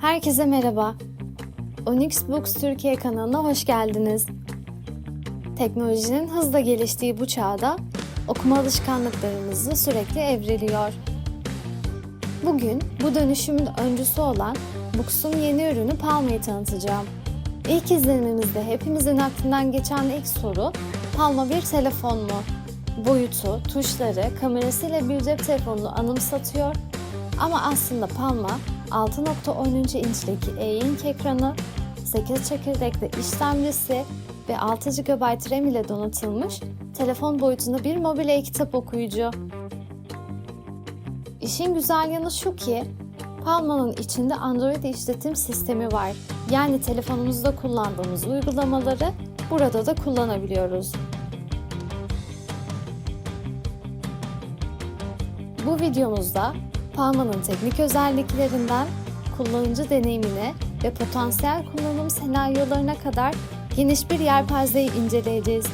Herkese merhaba. Onyx Books Türkiye kanalına hoş geldiniz. Teknolojinin hızla geliştiği bu çağda okuma alışkanlıklarımızı sürekli evriliyor. Bugün bu dönüşümün öncüsü olan Books'un yeni ürünü Palma'yı tanıtacağım. İlk izlenimimizde hepimizin aklından geçen ilk soru Palma bir telefon mu? Boyutu, tuşları, kamerasıyla bir cep telefonunu anımsatıyor ama aslında Palma 6.13 inçlik e-ink ekranı, 8 çekirdekli işlemcisi ve 6 GB RAM ile donatılmış telefon boyutunda bir mobil e-kitap okuyucu. İşin güzel yanı şu ki Palma'nın içinde Android işletim sistemi var. Yani telefonumuzda kullandığımız uygulamaları burada da kullanabiliyoruz. Bu videomuzda Palma'nın teknik özelliklerinden kullanıcı deneyimine ve potansiyel kullanım senaryolarına kadar geniş bir yelpazeyi inceleyeceğiz.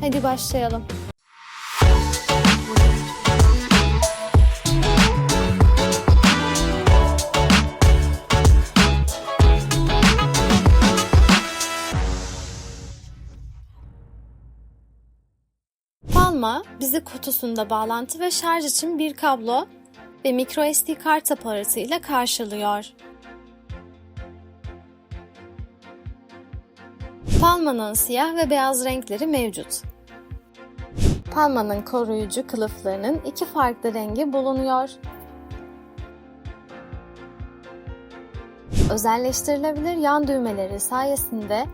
Hadi başlayalım. Palma bizi kutusunda bağlantı ve şarj için bir kablo ve microSD kart aparatıyla karşılıyor. Palma'nın siyah ve beyaz renkleri mevcut. Palma'nın koruyucu kılıflarının iki farklı rengi bulunuyor. Özelleştirilebilir yan düğmeleri sayesinde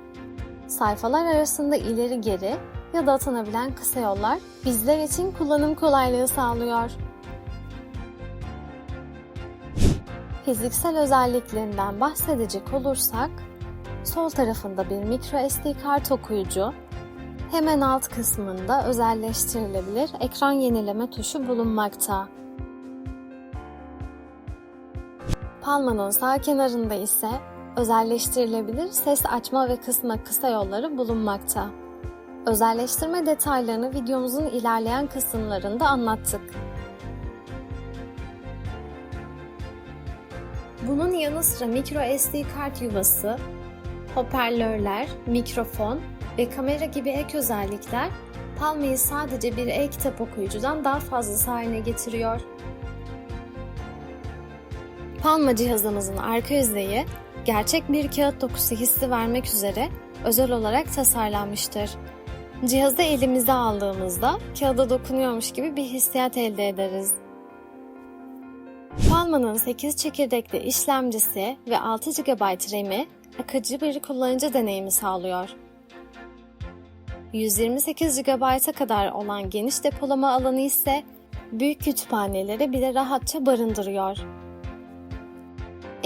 sayfalar arasında ileri geri ya da atanabilen kısa yollar bizler için kullanım kolaylığı sağlıyor. Fiziksel özelliklerinden bahsedecek olursak, sol tarafında bir microSD kart okuyucu, hemen alt kısmında özelleştirilebilir ekran yenileme tuşu bulunmakta. Palmanın sağ kenarında ise özelleştirilebilir ses açma ve kısma kısa yolları bulunmakta. Özelleştirme detaylarını videomuzun ilerleyen kısımlarında anlattık. Bunun yanı sıra micro SD kart yuvası, hoparlörler, mikrofon ve kamera gibi ek özellikler Palma'yı sadece bir e-kitap okuyucudan daha fazlası haline getiriyor. Palma cihazımızın arka yüzeyi gerçek bir kağıt dokusu hissi vermek üzere özel olarak tasarlanmıştır. Cihazı elimize aldığımızda kağıda dokunuyormuş gibi bir hissiyat elde ederiz. Palma'nın 8 çekirdekli işlemcisi ve 6 GB RAM'i akıcı bir kullanıcı deneyimi sağlıyor. 128 GB'a kadar olan geniş depolama alanı ise büyük kütüphaneleri bile rahatça barındırıyor.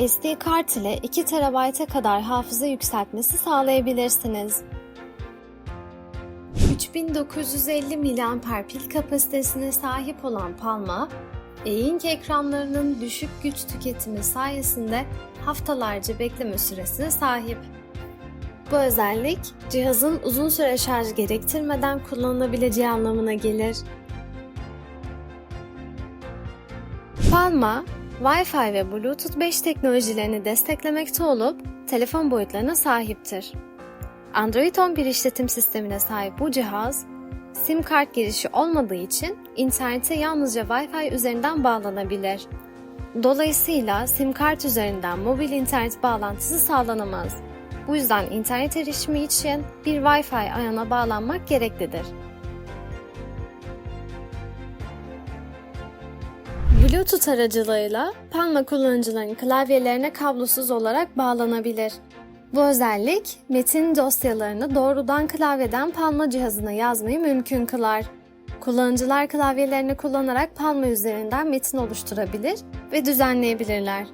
SD kart ile 2 TB'a kadar hafıza yükseltmesi sağlayabilirsiniz. 3950 mAh pil kapasitesine sahip olan Palma, e-ink ekranlarının düşük güç tüketimi sayesinde haftalarca bekleme süresine sahip. Bu özellik cihazın uzun süre şarj gerektirmeden kullanılabileceği anlamına gelir. Palma, Wi-Fi ve Bluetooth 5 teknolojilerini desteklemekte olup telefon boyutlarına sahiptir. Android 11 işletim sistemine sahip bu cihaz, SIM kart girişi olmadığı için internete yalnızca Wi-Fi üzerinden bağlanabilir. Dolayısıyla SIM kart üzerinden mobil internet bağlantısı sağlanamaz. Bu yüzden internet erişimi için bir Wi-Fi ayağına bağlanmak gereklidir. Bluetooth aracılığıyla Palma kullanıcıların klavyelerine kablosuz olarak bağlanabilir. Bu özellik metin dosyalarını doğrudan klavyeden Palma cihazına yazmayı mümkün kılar. Kullanıcılar klavyelerini kullanarak Palma üzerinden metin oluşturabilir ve düzenleyebilirler.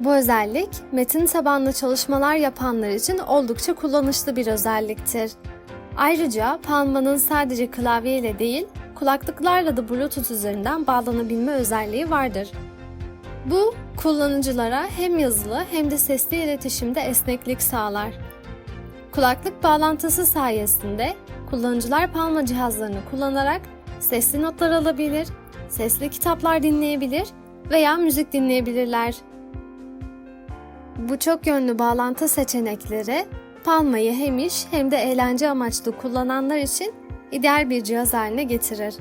Bu özellik metin tabanlı çalışmalar yapanlar için oldukça kullanışlı bir özelliktir. Ayrıca Palma'nın sadece klavye ile değil, kulaklıklarla da Bluetooth üzerinden bağlanabilme özelliği vardır. Bu kullanıcılara hem yazılı hem de sesli iletişimde esneklik sağlar. Kulaklık bağlantısı sayesinde kullanıcılar Palma cihazlarını kullanarak sesli notlar alabilir, sesli kitaplar dinleyebilir veya müzik dinleyebilirler. Bu çok yönlü bağlantı seçenekleri Palma'yı hem iş hem de eğlence amaçlı kullananlar için ideal bir cihaz haline getirir.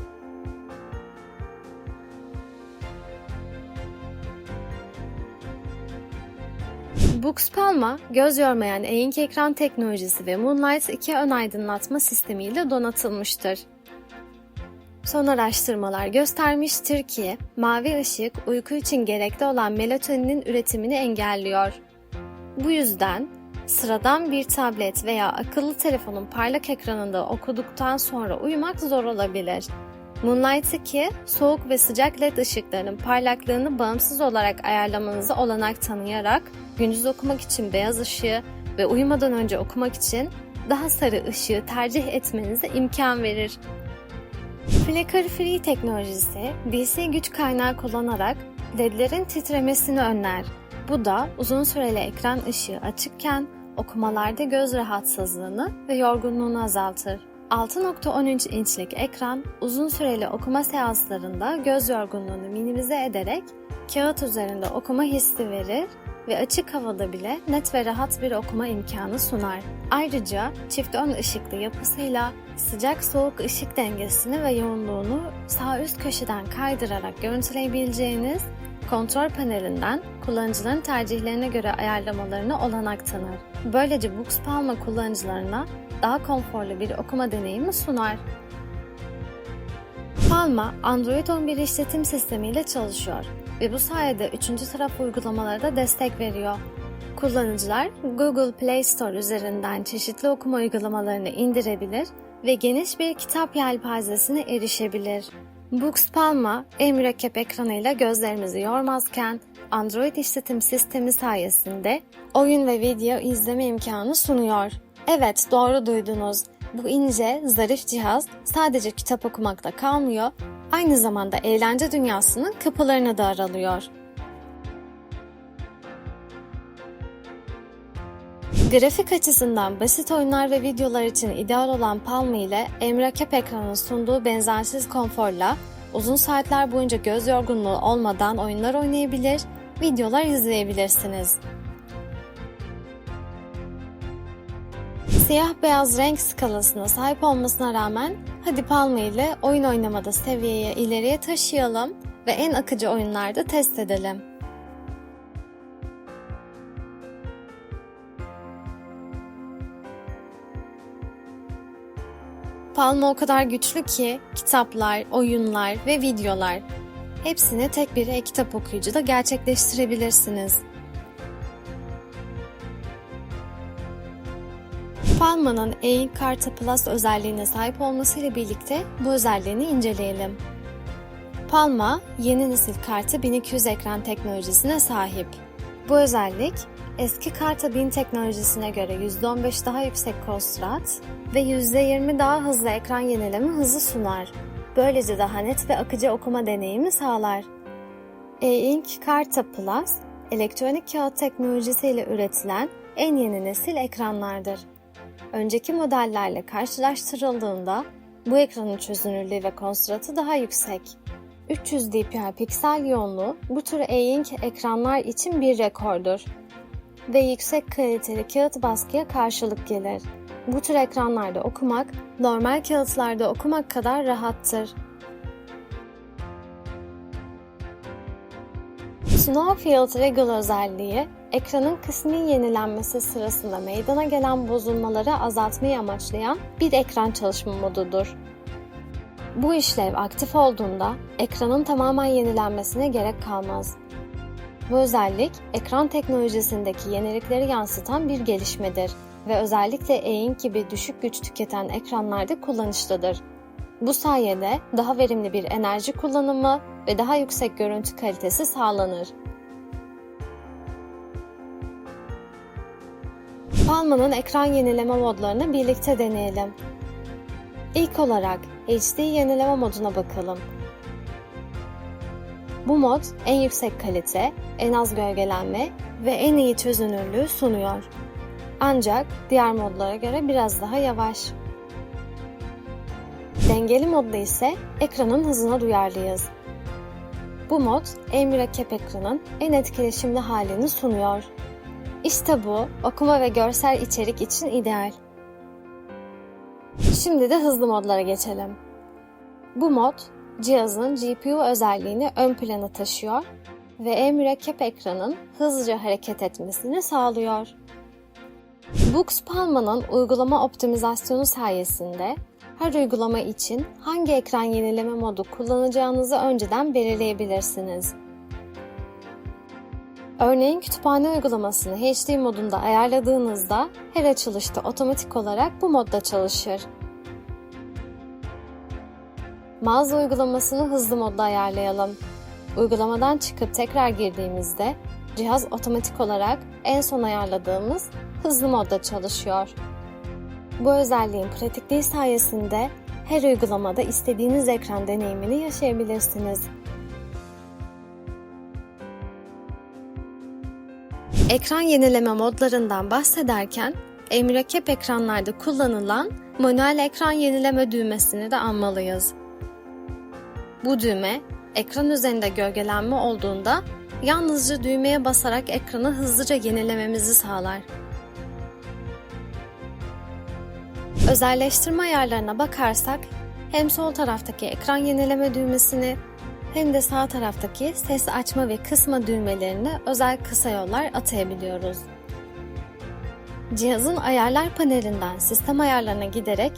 Bux Palma, göz yormayan e-ink ekran teknolojisi ve Moonlight 2 ön aydınlatma sistemiyle donatılmıştır. Son araştırmalar göstermiştir ki mavi ışık uyku için gerekli olan melatoninin üretimini engelliyor. Bu yüzden sıradan bir tablet veya akıllı telefonun parlak ekranında okuduktan sonra uyumak zor olabilir. Moonlight 2, soğuk ve sıcak led ışıklarının parlaklığını bağımsız olarak ayarlamanızı olanak tanıyarak gündüz okumak için beyaz ışığı ve uyumadan önce okumak için daha sarı ışığı tercih etmenize imkan verir. Flicker Free teknolojisi DC güç kaynağı kullanarak ledlerin titremesini önler. Bu da uzun süreli ekran ışığı açıkken okumalarda göz rahatsızlığını ve yorgunluğunu azaltır. 6.13 inçlik ekran uzun süreli okuma seanslarında göz yorgunluğunu minimize ederek kağıt üzerinde okuma hissi verir ve açık havada bile net ve rahat bir okuma imkanı sunar. Ayrıca çift ön ışıklı yapısıyla sıcak soğuk ışık dengesini ve yoğunluğunu sağ üst köşeden kaydırarak görüntüleyebileceğiniz kontrol panelinden kullanıcıların tercihlerine göre ayarlamalarını olanak tanır. Böylece Books Palma kullanıcılarına daha konforlu bir okuma deneyimi sunar. Palma, Android 11 işletim sistemiyle çalışıyor ve bu sayede üçüncü taraf uygulamalara da destek veriyor. Kullanıcılar Google Play Store üzerinden çeşitli okuma uygulamalarını indirebilir ve geniş bir kitap yelpazesine erişebilir. Books Palma, en mürekkep ekranıyla gözlerimizi yormazken Android işletim sistemi sayesinde oyun ve video izleme imkanı sunuyor. Evet, doğru duydunuz. Bu ince, zarif cihaz sadece kitap okumakta kalmıyor, aynı zamanda eğlence dünyasının kapılarını da aralıyor. Grafik açısından basit oyunlar ve videolar için ideal olan Palma ile Emre Kep ekranın sunduğu benzersiz konforla uzun saatler boyunca göz yorgunluğu olmadan oyunlar oynayabilir, videolar izleyebilirsiniz. Siyah beyaz renk skalasına sahip olmasına rağmen hadi Palma ile oyun oynamada seviyeye ileriye taşıyalım ve en akıcı oyunlarda test edelim. Palma o kadar güçlü ki kitaplar, oyunlar ve videolar hepsini tek bir e-kitap okuyucuda gerçekleştirebilirsiniz. Palma'nın e-ink kartı Plus özelliğine sahip olmasıyla birlikte bu özelliğini inceleyelim. Palma, yeni nesil kartı 1200 ekran teknolojisine sahip. Bu özellik, eski karta 1000 teknolojisine göre %15 daha yüksek kostrat ve %20 daha hızlı ekran yenileme hızı sunar. Böylece daha net ve akıcı okuma deneyimi sağlar. E-Ink Karta Plus, elektronik kağıt teknolojisiyle üretilen en yeni nesil ekranlardır. Önceki modellerle karşılaştırıldığında bu ekranın çözünürlüğü ve konstratı daha yüksek. 300 dpi piksel yoğunluğu bu tür e-ink ekranlar için bir rekordur ve yüksek kaliteli kağıt baskıya karşılık gelir. Bu tür ekranlarda okumak, normal kağıtlarda okumak kadar rahattır. Snowfield Regal özelliği, ekranın kısmi yenilenmesi sırasında meydana gelen bozulmaları azaltmayı amaçlayan bir ekran çalışma modudur. Bu işlev aktif olduğunda ekranın tamamen yenilenmesine gerek kalmaz. Bu özellik ekran teknolojisindeki yenilikleri yansıtan bir gelişmedir ve özellikle e-ink gibi düşük güç tüketen ekranlarda kullanışlıdır. Bu sayede daha verimli bir enerji kullanımı ve daha yüksek görüntü kalitesi sağlanır. Palma'nın ekran yenileme modlarını birlikte deneyelim. İlk olarak HD yenileme moduna bakalım. Bu mod en yüksek kalite, en az gölgelenme ve en iyi çözünürlüğü sunuyor. Ancak diğer modlara göre biraz daha yavaş. Dengeli modda ise ekranın hızına duyarlıyız. Bu mod en mürekkep ekranın en etkileşimli halini sunuyor. İşte bu okuma ve görsel içerik için ideal. Şimdi de hızlı modlara geçelim. Bu mod cihazın GPU özelliğini ön plana taşıyor ve e-mürekkep ekranın hızlıca hareket etmesini sağlıyor. Bux Palma'nın uygulama optimizasyonu sayesinde her uygulama için hangi ekran yenileme modu kullanacağınızı önceden belirleyebilirsiniz. Örneğin kütüphane uygulamasını HD modunda ayarladığınızda her açılışta otomatik olarak bu modda çalışır. Mağaza uygulamasını hızlı modda ayarlayalım. Uygulamadan çıkıp tekrar girdiğimizde cihaz otomatik olarak en son ayarladığımız hızlı modda çalışıyor. Bu özelliğin pratikliği sayesinde her uygulamada istediğiniz ekran deneyimini yaşayabilirsiniz. Ekran yenileme modlarından bahsederken e-mürekkep ekranlarda kullanılan manuel ekran yenileme düğmesini de anmalıyız. Bu düğme ekran üzerinde gölgelenme olduğunda yalnızca düğmeye basarak ekranı hızlıca yenilememizi sağlar. Özelleştirme ayarlarına bakarsak hem sol taraftaki ekran yenileme düğmesini hem de sağ taraftaki ses açma ve kısma düğmelerini özel kısa yollar atayabiliyoruz. Cihazın ayarlar panelinden sistem ayarlarına giderek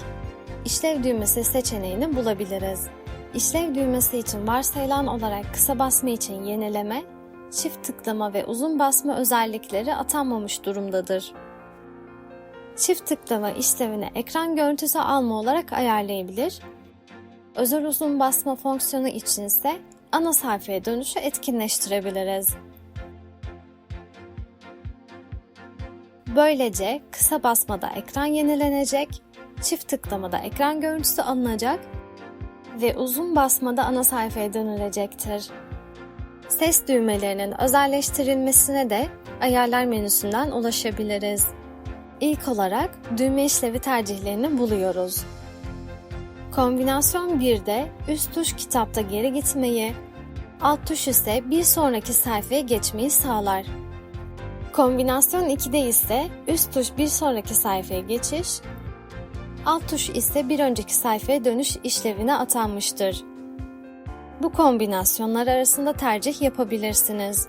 işlev düğmesi seçeneğini bulabiliriz. İşlev düğmesi için varsayılan olarak kısa basma için yenileme, çift tıklama ve uzun basma özellikleri atanmamış durumdadır. Çift tıklama işlevini ekran görüntüsü alma olarak ayarlayabilir. Özel uzun basma fonksiyonu için ise ana sayfaya dönüşü etkinleştirebiliriz. Böylece kısa basmada ekran yenilenecek, çift tıklamada ekran görüntüsü alınacak ve uzun basmada ana sayfaya dönülecektir. Ses düğmelerinin özelleştirilmesine de ayarlar menüsünden ulaşabiliriz. İlk olarak düğme işlevi tercihlerini buluyoruz. Kombinasyon 1'de üst tuş kitapta geri gitmeyi, alt tuş ise bir sonraki sayfaya geçmeyi sağlar. Kombinasyon 2'de ise üst tuş bir sonraki sayfaya geçiş, alt tuş ise bir önceki sayfaya dönüş işlevine atanmıştır. Bu kombinasyonlar arasında tercih yapabilirsiniz.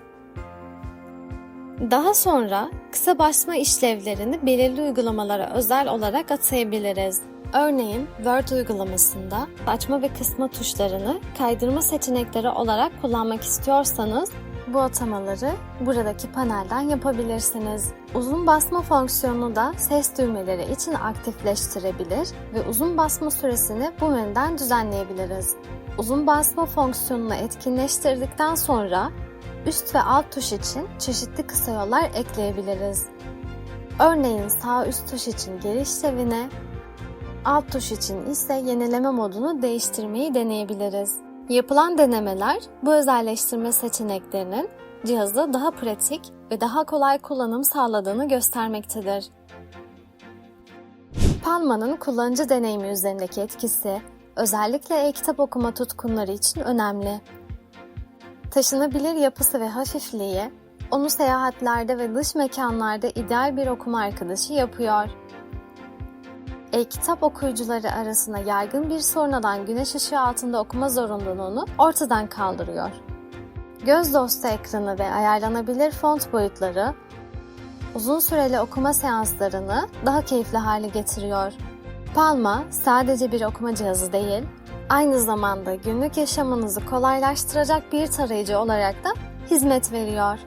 Daha sonra kısa basma işlevlerini belirli uygulamalara özel olarak atayabiliriz. Örneğin Word uygulamasında açma ve kısma tuşlarını kaydırma seçenekleri olarak kullanmak istiyorsanız bu atamaları buradaki panelden yapabilirsiniz. Uzun basma fonksiyonunu da ses düğmeleri için aktifleştirebilir ve uzun basma süresini bu menüden düzenleyebiliriz. Uzun basma fonksiyonunu etkinleştirdikten sonra üst ve alt tuş için çeşitli kısa yollar ekleyebiliriz. Örneğin sağ üst tuş için geri işlevine, alt tuş için ise yenileme modunu değiştirmeyi deneyebiliriz. Yapılan denemeler bu özelleştirme seçeneklerinin cihazda daha pratik ve daha kolay kullanım sağladığını göstermektedir. Palma'nın kullanıcı deneyimi üzerindeki etkisi özellikle e-kitap okuma tutkunları için önemli. Taşınabilir yapısı ve hafifliği onu seyahatlerde ve dış mekanlarda ideal bir okuma arkadaşı yapıyor. E-kitap okuyucuları arasında yaygın bir sorun olan güneş ışığı altında okuma zorunluluğunu ortadan kaldırıyor. Göz dostu ekranı ve ayarlanabilir font boyutları uzun süreli okuma seanslarını daha keyifli hale getiriyor. Palma sadece bir okuma cihazı değil, aynı zamanda günlük yaşamınızı kolaylaştıracak bir tarayıcı olarak da hizmet veriyor.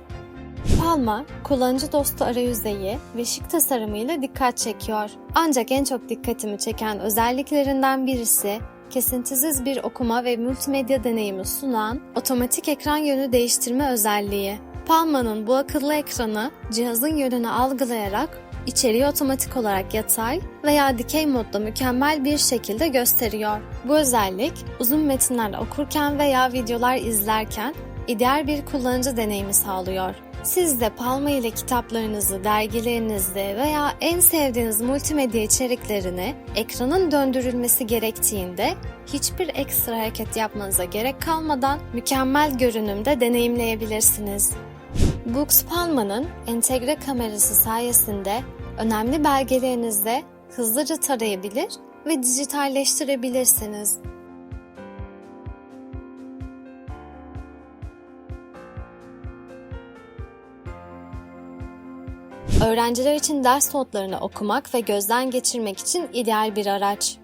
Palma, kullanıcı dostu arayüzeyi ve şık tasarımıyla dikkat çekiyor. Ancak en çok dikkatimi çeken özelliklerinden birisi kesintisiz bir okuma ve multimedya deneyimi sunan otomatik ekran yönü değiştirme özelliği. Palma'nın bu akıllı ekranı cihazın yönünü algılayarak içeriği otomatik olarak yatay veya dikey modda mükemmel bir şekilde gösteriyor. Bu özellik uzun metinler okurken veya videolar izlerken ideal bir kullanıcı deneyimi sağlıyor. Siz de Palma ile kitaplarınızı, dergilerinizi veya en sevdiğiniz multimedya içeriklerini ekranın döndürülmesi gerektiğinde hiçbir ekstra hareket yapmanıza gerek kalmadan mükemmel görünümde deneyimleyebilirsiniz. Books Palma'nın entegre kamerası sayesinde önemli belgelerinizi hızlıca tarayabilir ve dijitalleştirebilirsiniz. Öğrenciler için ders notlarını okumak ve gözden geçirmek için ideal bir araç.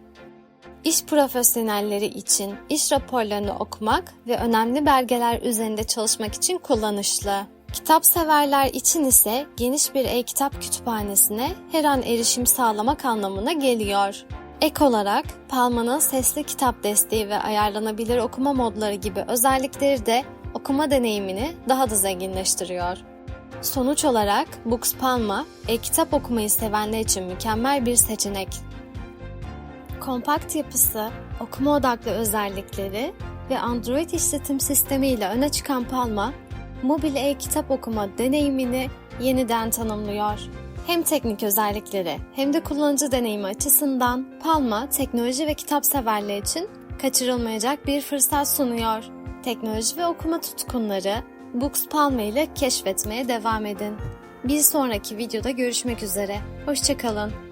İş profesyonelleri için iş raporlarını okumak ve önemli belgeler üzerinde çalışmak için kullanışlı. Kitap severler için ise geniş bir e-kitap kütüphanesine her an erişim sağlamak anlamına geliyor. Ek olarak Palma'nın sesli kitap desteği ve ayarlanabilir okuma modları gibi özellikleri de okuma deneyimini daha da zenginleştiriyor. Sonuç olarak Books Palma, e-kitap okumayı sevenler için mükemmel bir seçenek. Kompakt yapısı, okuma odaklı özellikleri ve Android işletim sistemi ile öne çıkan Palma, mobil e-kitap okuma deneyimini yeniden tanımlıyor. Hem teknik özellikleri hem de kullanıcı deneyimi açısından Palma, teknoloji ve kitap severler için kaçırılmayacak bir fırsat sunuyor. Teknoloji ve okuma tutkunları Books Palma ile keşfetmeye devam edin. Bir sonraki videoda görüşmek üzere. Hoşçakalın.